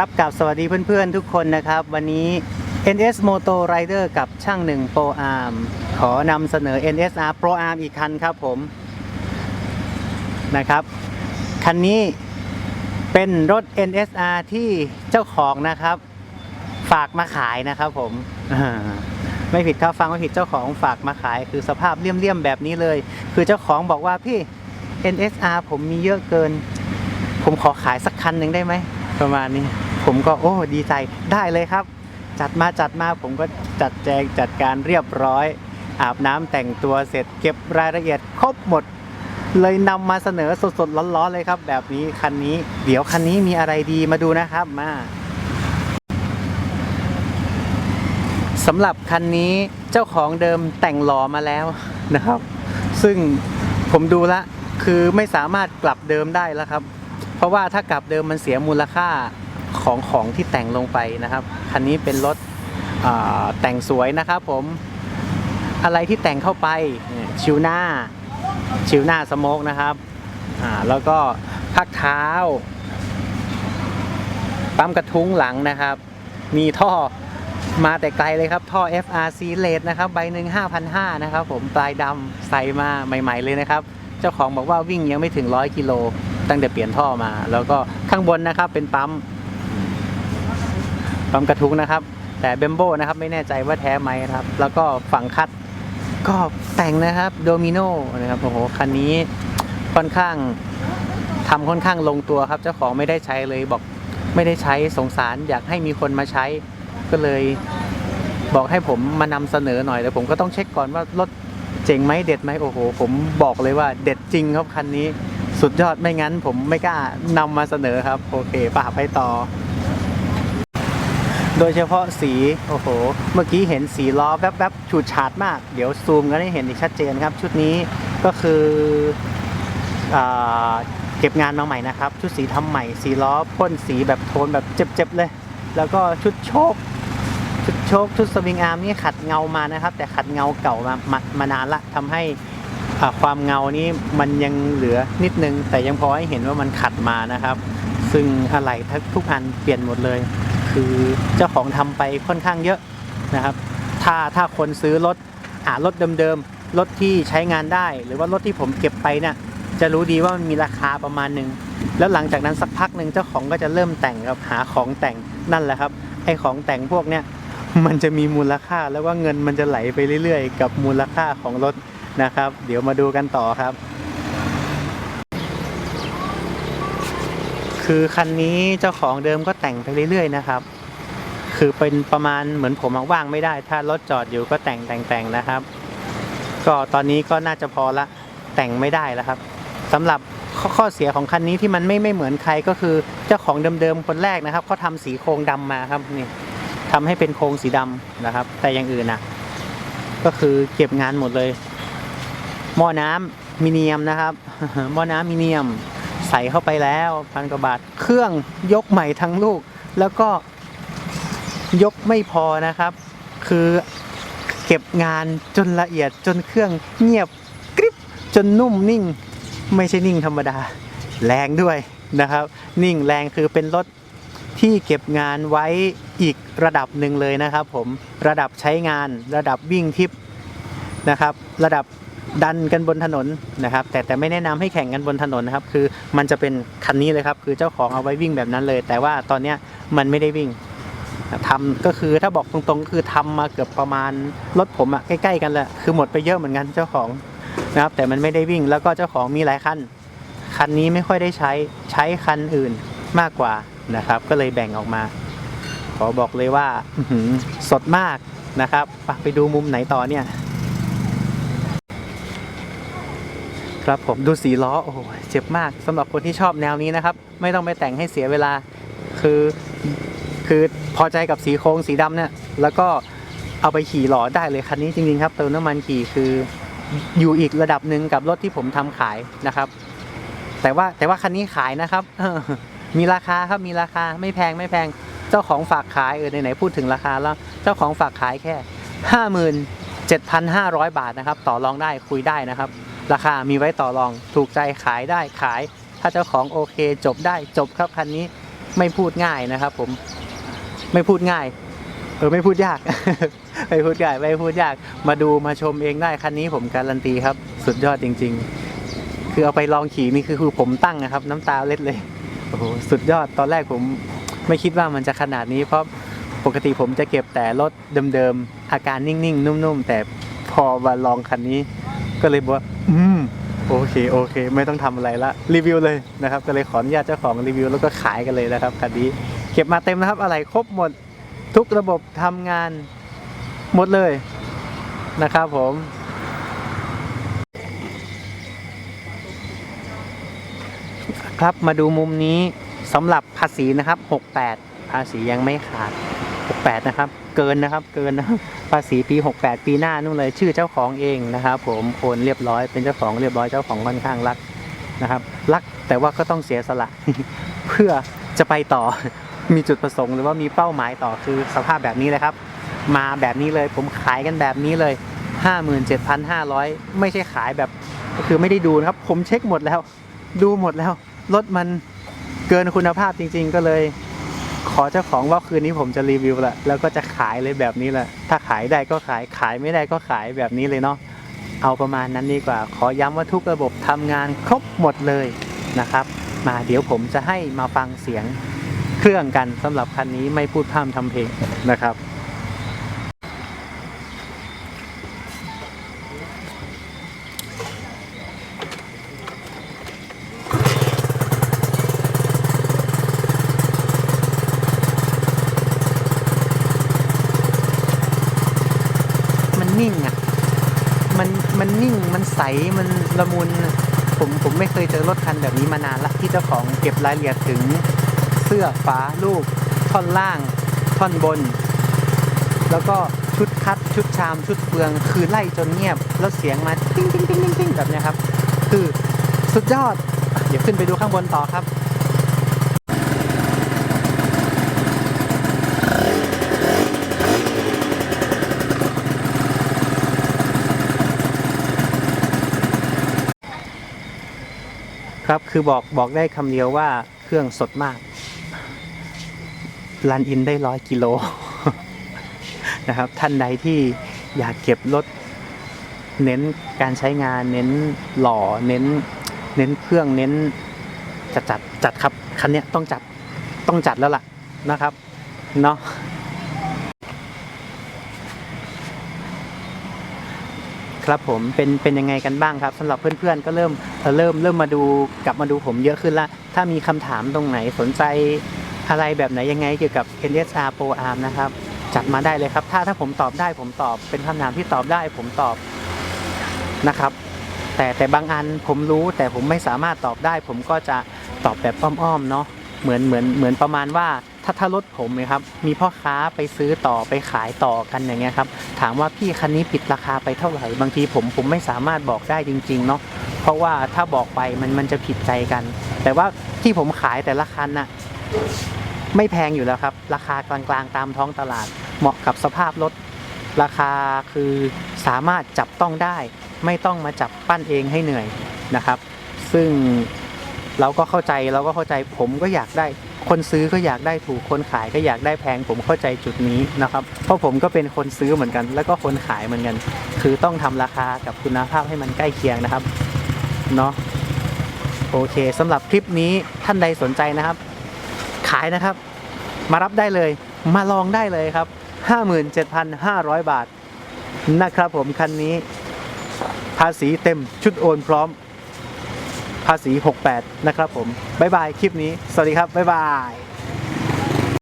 ครับกับสวัสดีเพื่อนๆ ทุกคนนะครับ วันนี้ NS Moto Rider กับช่างหนึ่ง Pro Arm ขอนำเสนอ NSR Pro Arm อีกคันครับผมนะครับ คันนี้เป็นรถ NSR ที่เจ้าของนะครับ ฝากมาขายนะครับผมไม่ผิดครับฟังไม่ผิดเจ้าของฝากมาขาย คือสภาพเลี่ยมๆแบบนี้เลย คือเจ้าของบอกว่าพี่ NSR ผมมีเยอะเกิน ผมขอขายสักคันหนึ่งได้ไหมประมาณนี้ ผมก็โอ้ดีใจได้เลยครับ จัดมาจัดมาผมก็จัดแจงจัดการเรียบร้อย อาบน้ำแต่งตัวเสร็จเก็บรายละเอียดครบหมด เลยนำมาเสนอสดๆร้อนๆเลยครับ แบบนี้คันนี้ เดี๋ยวคันนี้มีอะไรดีมาดูนะครับมาสำหรับคันนี้เจ้าของเดิมแต่งหล่อมาแล้วนะครับ ซึ่งผมดูละคือไม่สามารถกลับเดิมได้แล้วครับ เพราะว่าถ้ากลับเดิมมันเสียมูลค่า ของของที่แต่งลงไปนะครับ คันนี้เป็นรถแต่งสวยนะครับผมอะไรที่แต่งเข้าไปชิวหน้า ชิวหน้าสโมกนะครับอ่าแล้วก็พักเท้า ปั๊มกระทุ้งหลังนะครับ มีท่อมาแต่ไกลเลยครับ ท่อ FRC เลดนะครับ ใบหนึ่ง5,500 นะครับ ผมปลายดำใส่มาใหม่ ๆ เลยนะครับ เจ้าของบอกว่าวิ่งยังไม่ถึง 100 กิโลตั้งแต่เปลี่ยนท่อมา แล้วก็ข้างบนนะครับเป็นปั๊ม ปั๊มกระทุ้งนะครับ แต่เบมโบนะครับไม่แน่ใจว่าแท้ไหมนะครับ แล้วก็ฝั่งคัดก็แต่งนะครับโดมิโนนะครับโอ้โหคันนี้ค่อนข้างทำค่อนข้างลงตัวครับ เจ้าของไม่ได้ใช้เลยบอกไม่ได้ใช้สงสารอยากให้มีคนมาใช้ก็เลยบอกให้ผมมานำเสนอหน่อยแต่ผมก็ต้องเช็คก่อนว่ารถเจ๋งไหมเด็ดไหมโอ้โห ผมบอกเลยว่าเด็ดจริงครับคันนี้ สุดยอดไม่งั้นผมไม่กล้านำมาเสนอครับ โอเคป่าไปต่อ โดยเฉพาะสี โอ้โห เมื่อกี้เห็นสีล้อแวบๆฉูดฉาดมาก เดี๋ยวซูมกันให้เห็นอีกชัดเจนครับ ชุดนี้ก็คืออเก็บงานมาใหม่นะครับ ชุดสีทำใหม่ สีล้อพ่นสีแบบโทนแบบเจ็บๆเลย แล้วก็ชุดโชคชุดโชคชุดสวิงอาร์มนี่ขัดเงามานะครับ แต่ขัดเงาเก่ามามามานานละทำให้ความเงานี้มันยังเหลือนิดนึง แต่ยังพอให้เห็นว่ามันขัดมานะครับ ซึ่งอะไรทุกอันเปลี่ยนหมดเลย คือเจ้าของทำไปค่อนข้างเยอะนะครับ ถ้าถ้าคนซื้อรถอ่ารถเดิมๆรถที่ใช้งานได้ หรือว่ารถที่ผมเก็บไปเนี่ยจะรู้ดีว่ามันมีราคาประมาณหนึ่งแล้วหลังจากนั้นสักพักหนึ่งเจ้าของก็จะเริ่มแต่งครับหาของแต่งนั่นแหละครับไอของแต่งพวกเนี้ยมันจะมีมูลค่าแล้วว่าเงินมันจะไหลไปเรื่อยๆ กับมูลค่าของรถนะครับ เดี๋ยวมาดูกันต่อครับ คือคันนี้เจ้าของเดิมก็แต่งไปเรื่อย ๆ นะครับ คือเป็นประมาณเหมือนผมว่างไม่ได้ ถ้ารถจอดอยู่ก็แต่งแต่งแต่งนะครับ ก็ตอนนี้ก็น่าจะพอละแต่งไม่ได้แล้วครับสำหรับข้อข้อเสียของคันนี้ที่มันไม่ไม่เหมือนใครก็คือเจ้าของเดิมๆคนแรกนะครับเขาทำสีโครงดำมาครับนี่ทำให้เป็นโครงสีดำนะครับ แต่อย่างอื่นนะก็คือเก็บงานหมดเลย หม้อน้ำมิเนียมนะครับ หม้อน้ำมิเนียม ใส่เข้าไปแล้วพันกว่าบาท เครื่องยกใหม่ทั้งลูก แล้วก็ยกไม่พอนะครับ คือเก็บงานจนละเอียดจนเครื่องเงียบกริบจนนุ่มนิ่ง ไม่ใช่นิ่งธรรมดา แรงด้วยนะครับ นิ่งแรงคือเป็นรถที่เก็บงานไว้อีกระดับหนึ่งเลยนะครับ ผมระดับใช้งานระดับวิ่งทิปนะครับ ระดับ ดันกันบนถนนนะครับ แต่แต่ไม่แนะนำให้แข่งกันบนถนนนะครับ คือมันจะเป็นคันนี้เลยครับ คือเจ้าของเอาไว้วิ่งแบบนั้นเลย แต่ว่าตอนเนี้ยมันไม่ได้วิ่งทำก็คือถ้าบอกตรงๆก็คือทำมาเกือบประมาณรถผมอะใกล้ๆกันแหละคือหมดไปเยอะเหมือนกันเจ้าของนะครับ แต่มันไม่ได้วิ่งแล้วก็เจ้าของมีหลายคันคันนี้ไม่ค่อยได้ใช้ใช้คันอื่นมากกว่านะครับ ก็เลยแบ่งออกมาขอบอกเลยว่าสดมากนะครับไปดูมุมไหนต่อเนี่ย ครับผมดูสีล้อโอ้โหเจ็บมากสำหรับคนที่ชอบแนวนี้นะครับ ไม่ต้องไปแต่งให้เสียเวลา คือคือพอใจกับสีโครงสีดำเนี่ย แล้วก็เอาไปขี่หล่อได้เลยคันนี้จริงๆครับเติมน้ำมันขี่คืออยู่อีกระดับหนึ่งกับรถที่ผมทำขายนะครับ แต่ว่าแต่ว่าคันนี้ขายนะครับมีราคาครับมีราคาไม่แพงไม่แพงเจ้าของฝากขายเออไหนๆพูดถึงราคาแล้ว เจ้าของฝากขายแค่ห้าหมื่นเจ็ดพันห้าร้อยบาทนะครับ ต่อรองได้คุยได้นะครับ ราคามีไว้ต่อรองถูกใจขายได้ขาย ถ้าเจ้าของโอเค จบได้จบครับคันนี้ไม่พูดง่ายนะครับ ผมไม่พูดง่าย เออไม่พูดยาก ไม่พูดง่ายไม่พูดยาก มาดูมาชมเองได้คันนี้ผมการันตีครับ สุดยอดจริง ๆ คือเอาไปลองขี่นี่คือคือผมตั้งนะครับ น้ำตาเล็ดเลยโอ้โหสุดยอดตอนแรกผมไม่คิดว่ามันจะขนาดนี้เพราะปกติผมจะเก็บแต่รถเดิมๆอาการนิ่งๆ นุ่มๆ แต่พอมาลองคันนี้ก็เลยบอกว่า อืมโอเคโอเค ไม่ต้องทำอะไรละรีวิวเลยนะครับก็เลยขออนุญาตเจ้าของรีวิวแล้วก็ขายกันเลยนะครับคันนี้เก็บมาเต็มนะครับ อะไรครบหมดทุกระบบทำงานหมดเลยนะครับผมครับมาดูมุมนี้สำหรับภาษีนะครับ 68 ภาษียังไม่ขาด 68 นะครับ เกินนะครับ เกินนะภาษีปี 68 ปีหน้านู่นเลยชื่อเจ้าของเองนะครับ ผมโอนเรียบร้อยเป็นเจ้าของเรียบร้อยเจ้าของค่อนข้างรักนะครับ รักแต่ว่าก็ต้องเสียสละ เพื่อจะไปต่อมีจุดประสงค์หรือว่ามีเป้าหมายต่อคือสภาพแบบนี้เลยครับ มาแบบนี้เลยผมขายกันแบบนี้เลย 57,500 ไม่ใช่ขายแบบคือไม่ได้ดูนะครับ ผมเช็คหมดแล้ว ดูหมดแล้วรถมันเกินคุณภาพจริง ๆ ก็เลย ขอเจ้าของว่าคืนนี้ผมจะรีวิวแหละแล้วก็จะขายเลยแบบนี้แหละ ถ้าขายได้ก็ขายขายไม่ได้ก็ขายแบบนี้เลยเนาะเอาประมาณนั้นดีกว่า ขอย้ำว่าทุกระบบทำงานครบหมดเลยนะครับ มาเดี๋ยวผมจะให้มาฟังเสียงเครื่องกันสำหรับคันนี้ไม่พูดพร่ำทำเพลงนะครับ นิ่งอะ มันมันนิ่งมันใสมันละมุนผมผมไม่เคยเจอรถคันแบบนี้มานานละที่เจ้าของเก็บรายละเอียดถึงเสื้อฝาลูก ท่อนล่าง ท่อนบน แล้วก็ชุดคัดชุดชามชุดเฟืองคือไล่จนเงียบ แล้วเสียงมาติ้งติ้งติ้งติ้งติ้งแบบนี้ครับ คือสุดยอด เดี๋ยวขึ้นไปดูข้างบนต่อครับ ครับคือบอกบอกได้คำเดียวว่าเครื่องสดมากรันอินได้ร้อยกิโลนะครับ ท่านใดที่อยากเก็บรถเน้นการใช้งานเน้นหล่อเน้น เน้นเครื่องเน้นจัดจัดจัดครับคันเนี้ยต้องจัดต้องจัดแล้วล่ะนะครับเนาะ ครับผมเป็นเป็นยังไงกันบ้างครับสำหรับเพื่อนๆ ก็เริ่มเริ่มเริ่มมาดูกลับมาดูผมเยอะขึ้นละถ้ามีคำถามตรงไหนสนใจอะไรแบบไหนยังไงเกี่ยวกับ NSR Pro Arm นะครับจัดมาได้เลยครับ ถ้าถ้าผมตอบได้ผมตอบเป็นคำถามที่ตอบได้ผมตอบนะครับ แต่แต่บางอันผมรู้แต่ผมไม่สามารถตอบได้ ผมก็จะตอบแบบอ้อมๆเนาะ เหมือนเหมือนเหมือนประมาณว่าถ้าถ้ารถผมเนี่ยครับมีพ่อค้าไปซื้อต่อไปขายต่อกันอย่างเงี้ยครับถามว่าพี่คันนี้ปิดราคาไปเท่าไหร่บางทีผมผมไม่สามารถบอกได้จริง ๆ เนาะเพราะว่าถ้าบอกไปมันมันจะผิดใจกัน แต่ว่าที่ผมขายแต่ละคันน่ะไม่แพงอยู่แล้วครับ ราคากลางๆตามท้องตลาด เหมาะกับสภาพรถราคาคือสามารถจับต้องได้ ไม่ต้องมาจับปั้นเองให้เหนื่อยนะครับ ซึ่ง เราก็เข้าใจเราก็เข้าใจผมก็อยากได้ คนซื้อก็อยากได้ถูกคนขายก็อยากได้แพงผมเข้าใจจุดนี้นะครับ เพราะผมก็เป็นคนซื้อเหมือนกัน แล้วก็คนขายเหมือนกัน คือต้องทำราคากับคุณภาพให้มันใกล้เคียงนะครับเนาะโอเคสำหรับคลิปนี้ท่านใดสนใจนะครับ ขายนะครับ มารับได้เลย มาลองได้เลยครับ 57,500 บาทนะครับผมคันนี้ ภาษีเต็มชุดโอนพร้อม ภาษี 68 นะครับผม บ๊ายบาย คลิปนี้ สวัสดีครับ บ๊ายบาย